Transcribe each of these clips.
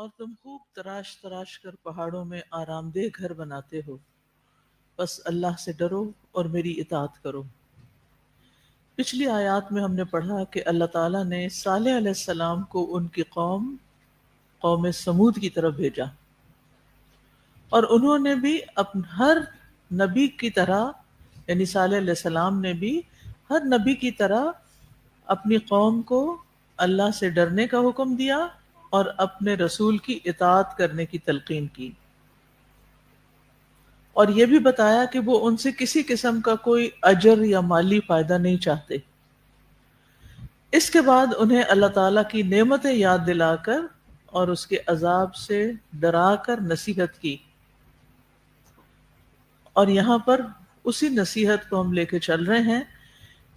اور تم خوب تراش تراش کر پہاڑوں میں آرام دہ گھر بناتے ہو۔ بس اللہ سے ڈرو اور میری اطاعت کرو۔ پچھلی آیات میں ہم نے پڑھا کہ اللہ تعالیٰ نے صالح علیہ السلام کو ان کی قوم قوم سمود کی طرف بھیجا۔ اور انہوں نے بھی اپن ہر نبی کی طرح یعنی صالح علیہ السلام نے بھی ہر نبی کی طرح اپنی قوم کو اللہ سے ڈرنے کا حکم دیا۔ اور اپنے رسول کی اطاعت کرنے کی تلقین کی۔ اور یہ بھی بتایا کہ وہ ان سے کسی قسم کا کوئی اجر یا مالی فائدہ نہیں چاہتے۔ اس کے بعد انہیں اللہ تعالی کی نعمتیں یاد دلا کر اور اس کے عذاب سے ڈرا کر نصیحت کی۔ اور یہاں پر اسی نصیحت کو ہم لے کے چل رہے ہیں۔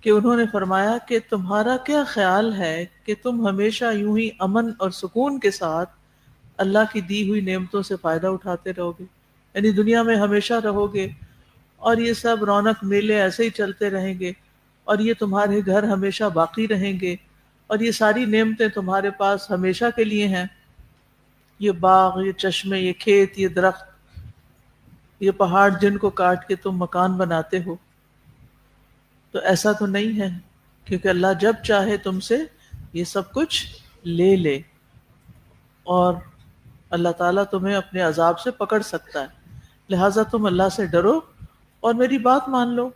کہ انہوں نے فرمایا کہ تمہارا کیا خیال ہے کہ تم ہمیشہ یوں ہی امن اور سکون کے ساتھ اللہ کی دی ہوئی نعمتوں سے فائدہ اٹھاتے رہو گے؟ یعنی دنیا میں ہمیشہ رہو گے اور یہ سب رونق میلے ایسے ہی چلتے رہیں گے اور یہ تمہارے گھر ہمیشہ باقی رہیں گے اور یہ ساری نعمتیں تمہارے پاس ہمیشہ کے لیے ہیں۔ یہ باغ، یہ چشمے، یہ کھیت، یہ درخت، یہ پہاڑ جن کو کاٹ کے تم مکان بناتے ہو۔ تو ایسا تو نہیں ہے، کیونکہ اللہ جب چاہے تم سے یہ سب کچھ لے لے۔ اور اللہ تعالیٰ تمہیں اپنے عذاب سے پکڑ سکتا ہے۔ لہٰذا تم اللہ سے ڈرو اور میری بات مان لو۔